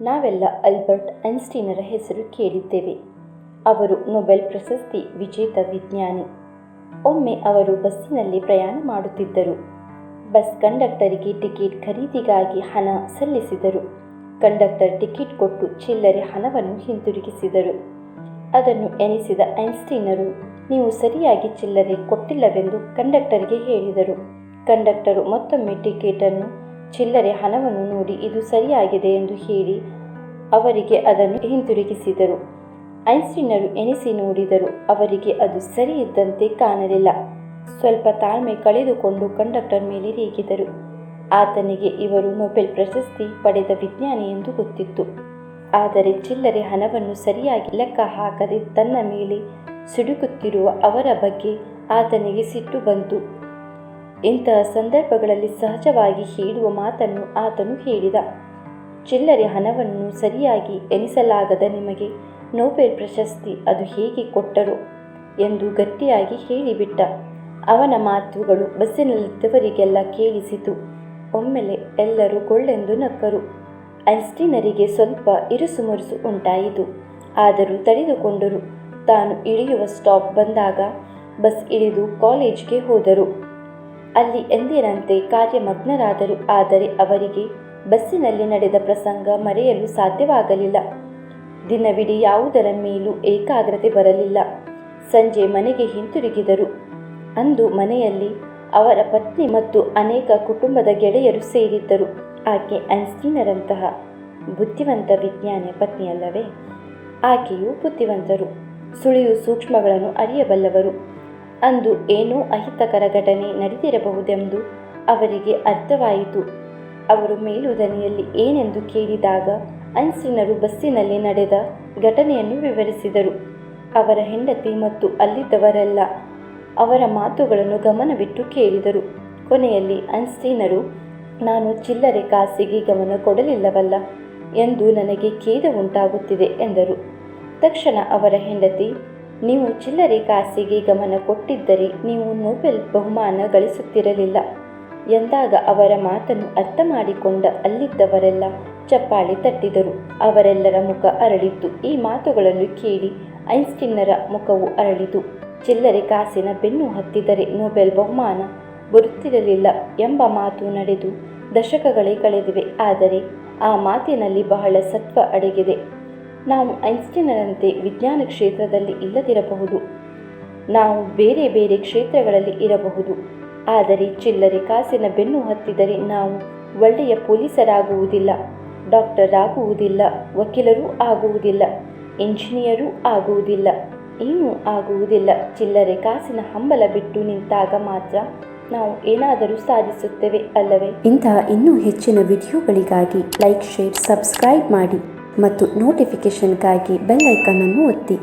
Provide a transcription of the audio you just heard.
ನಾವೆಲ್ಲ ಆಲ್ಬರ್ಟ್ ಐನ್ಸ್ಟೀನರ ಹೆಸರು ಕೇಳಿದ್ದೇವೆ. ಅವರು ನೊಬೆಲ್ ಪ್ರಶಸ್ತಿ ವಿಜೇತ ವಿಜ್ಞಾನಿ. ಒಮ್ಮೆ ಅವರು ಬಸ್ಸಿನಲ್ಲಿ ಪ್ರಯಾಣ ಮಾಡುತ್ತಿದ್ದರು. ಬಸ್ ಕಂಡಕ್ಟರಿಗೆ ಟಿಕೆಟ್ ಖರೀದಿಗಾಗಿ ಹಣ ಸಲ್ಲಿಸಿದರು. ಕಂಡಕ್ಟರ್ ಟಿಕೆಟ್ ಕೊಟ್ಟು ಚಿಲ್ಲರೆ ಹಣವನ್ನು ಹಿಂತಿರುಗಿಸಿದರು. ಅದನ್ನು ಎನಿಸಿದ ಐನ್ಸ್ಟೀನರು, ನೀವು ಸರಿಯಾಗಿ ಚಿಲ್ಲರೆ ಕೊಟ್ಟಿಲ್ಲವೆಂದು ಕಂಡಕ್ಟರ್ಗೆ ಹೇಳಿದರು. ಕಂಡಕ್ಟರು ಮತ್ತೊಮ್ಮೆ ಟಿಕೆಟನ್ನು ಚಿಲ್ಲರೆ ಹಣವನ್ನು ನೋಡಿ ಇದು ಸರಿಯಾಗಿದೆ ಎಂದು ಹೇಳಿ ಅವರಿಗೆ ಅದನ್ನು ಹಿಂತಿರುಗಿಸಿದರು. ಐನ್ಸ್ಟೀನರು ಎನಿಸಿ ನೋಡಿದರು, ಅವರಿಗೆ ಅದು ಸರಿ ಇದ್ದಂತೆ ಕಾಣಲಿಲ್ಲ. ಸ್ವಲ್ಪ ತಾಳ್ಮೆ ಕಳೆದುಕೊಂಡು ಕಂಡಕ್ಟರ್ ಮೇಲೆ ರೇಗಿದರು. ಆತನಿಗೆ ಇವರು ನೊಬೆಲ್ ಪ್ರಶಸ್ತಿ ಪಡೆದ ವಿಜ್ಞಾನಿ ಎಂದು ಗೊತ್ತಿತ್ತು. ಆದರೆ ಚಿಲ್ಲರೆ ಹಣವನ್ನು ಸರಿಯಾಗಿ ಲೆಕ್ಕ ಹಾಕದೆ ತನ್ನ ಮೇಲೆ ಸಿಡುಕುತ್ತಿರುವ ಅವರ ಬಗ್ಗೆ ಆತನಿಗೆ ಸಿಟ್ಟು ಬಂತು. ಇಂತಹ ಸಂದರ್ಭಗಳಲ್ಲಿ ಸಹಜವಾಗಿ ಹೇಳುವ ಮಾತನ್ನು ಆತನು ಹೇಳಿದ. ಚಿಲ್ಲರೆ ಹಣವನ್ನು ಸರಿಯಾಗಿ ಎನಿಸಲಾಗದ ನಿಮಗೆ ನೋಬೆಲ್ ಪ್ರಶಸ್ತಿ ಅದು ಹೇಗೆ ಕೊಟ್ಟರು ಎಂದು ಗಟ್ಟಿಯಾಗಿ ಹೇಳಿಬಿಟ್ಟ. ಅವನ ಮಾತುಗಳು ಬಸ್ಸಿನಲ್ಲಿದ್ದವರಿಗೆಲ್ಲ ಕೇಳಿಸಿತು. ಒಮ್ಮೆಲೆ ಎಲ್ಲರೂ ಕೊಳ್ಳೆಂದು ನಕ್ಕರು. ಐನ್ಸ್ಟೀನರಿಗೆ ಸ್ವಲ್ಪ ಇರುಸುಮುರುಸು ಉಂಟಾಯಿತು. ಆದರೂ ತಡೆದುಕೊಂಡರು. ತಾನು ಇಳಿಯುವ ಸ್ಟಾಪ್ ಬಂದಾಗ ಬಸ್ ಇಳಿದು ಕಾಲೇಜ್ಗೆ ಹೋದರು. ಅಲ್ಲಿ ಎಂದಿನಂತೆ ಕಾರ್ಯಮಗ್ನರಾದರು. ಆದರೆ ಅವರಿಗೆ ಬಸ್ಸಿನಲ್ಲಿ ನಡೆದ ಪ್ರಸಂಗ ಮರೆಯಲು ಸಾಧ್ಯವಾಗಲಿಲ್ಲ. ದಿನವಿಡೀ ಯಾವುದರ ಮೇಲೂ ಏಕಾಗ್ರತೆ ಬರಲಿಲ್ಲ. ಸಂಜೆ ಮನೆಗೆ ಹಿಂತಿರುಗಿದರು. ಅಂದು ಮನೆಯಲ್ಲಿ ಅವರ ಪತ್ನಿ ಮತ್ತು ಅನೇಕ ಕುಟುಂಬದ ಗೆಳೆಯರು ಸೇರಿದ್ದರು. ಆಕೆ ಐನ್ಸ್ಟೀನರಂತಹ ಬುದ್ಧಿವಂತ ವಿಜ್ಞಾನಿ ಪತ್ನಿಯಲ್ಲವೇ? ಆಕೆಯು ಬುದ್ಧಿವಂತರು. ಸುಳಿಯು ಸೂಕ್ಷ್ಮಗಳನ್ನು ಅರಿಯಬಲ್ಲವರು. ಅಂದು ಏನೋ ಅಹಿತಕರ ಘಟನೆ ನಡೆದಿರಬಹುದೆಂದು ಅವರಿಗೆ ಅರ್ಥವಾಯಿತು. ಅವರು ಮೇಲುದನಿಯಲ್ಲಿ ಏನೆಂದು ಕೇಳಿದಾಗ ಅನ್ಸಿನರು ಬಸ್ಸಿನಲ್ಲಿ ನಡೆದ ಘಟನೆಯನ್ನು ವಿವರಿಸಿದರು. ಅವರ ಹೆಂಡತಿ ಮತ್ತು ಅಲ್ಲಿದ್ದವರೆಲ್ಲ ಅವರ ಮಾತುಗಳನ್ನು ಗಮನವಿಟ್ಟು ಕೇಳಿದರು. ಕೊನೆಯಲ್ಲಿ ಅನ್ಸ್ಟೀನರು ನಾನು ಚಿಲ್ಲರೆ ಕಾಸಿಗೆ ಗಮನ ಕೊಡಲಿಲ್ಲವಲ್ಲ ಎಂದು ನನಗೆ ಖೇದ ಉಂಟಾಗುತ್ತಿದೆ ಎಂದರು. ತಕ್ಷಣ ಅವರ ಹೆಂಡತಿ ನೀವು ಚಿಲ್ಲರೆ ಕಾಸಿಗೆ ಗಮನ ಕೊಟ್ಟಿದ್ದರೆ ನೀವು ನೊಬೆಲ್ ಬಹುಮಾನ ಗಳಿಸುತ್ತಿರಲಿಲ್ಲ. ಎಂದಾಗ ಅವರ ಮಾತನ್ನು ಅರ್ಥ ಮಾಡಿಕೊಂಡ ಅಲ್ಲಿದ್ದವರೆಲ್ಲ ಚಪ್ಪಾಳಿ ತಟ್ಟಿದರು. ಅವರೆಲ್ಲರ ಮುಖ ಅರಳಿತ್ತು. ಈ ಮಾತುಗಳನ್ನು ಕೇಳಿ ಐನ್ಸ್ಟಿನ್ನರ ಮುಖವು ಅರಳಿತು. ಚಿಲ್ಲರೆ ಕಾಸಿನ ಬೆನ್ನು ಹತ್ತಿದರೆ ನೊಬೆಲ್ ಬಹುಮಾನ ಬರುತ್ತಿರಲಿಲ್ಲ ಎಂಬ ಮಾತು ನಡೆದು ದಶಕಗಳೇ ಕಳೆದಿವೆ. ಆದರೆ ಆ ಮಾತಿನಲ್ಲಿ ಬಹಳ ಸತ್ವ ಅಡಗಿದೆ. ನಾವು ಐನ್ಸ್ಟೀನರಂತೆ ವಿಜ್ಞಾನ ಕ್ಷೇತ್ರದಲ್ಲಿ ಇಲ್ಲದಿರಬಹುದು. ನಾವು ಬೇರೆ ಬೇರೆ ಕ್ಷೇತ್ರಗಳಲ್ಲಿ ಇರಬಹುದು. ಆದರೆ ಚಿಲ್ಲರೆ ಕಾಸಿನ ಬೆನ್ನು ಹತ್ತಿದರೆ ನಾವು ಒಳ್ಳೆಯ ಪೊಲೀಸರಾಗುವುದಿಲ್ಲ ಡಾಕ್ಟರ್ ಆಗುವುದಿಲ್ಲ ವಕೀಲರೂ ಆಗುವುದಿಲ್ಲ ಇಂಜಿನಿಯರೂ ಆಗುವುದಿಲ್ಲ. ಏನೂ ಆಗುವುದಿಲ್ಲ. ಚಿಲ್ಲರೆ ಕಾಸಿನ ಹಂಬಲ ಬಿಟ್ಟು ನಿಂತಾಗ ಮಾತ್ರ ನಾವು ಏನಾದರೂ ಸಾಧಿಸುತ್ತೇವೆ ಅಲ್ಲವೇ? ಇಂತಹ ಇನ್ನೂ ಹೆಚ್ಚಿನ ವಿಡಿಯೋಗಳಿಗಾಗಿ ಲೈಕ್, ಶೇರ್, ಸಬ್ಸ್ಕ್ರೈಬ್ ಮಾಡಿ. ಮತ್ತು ನೋಟಿಫಿಕೇಷನ್ಗಾಗಿ ಬೆಲ್ ಐಕನ್ ಅನ್ನು ಒತ್ತಿ.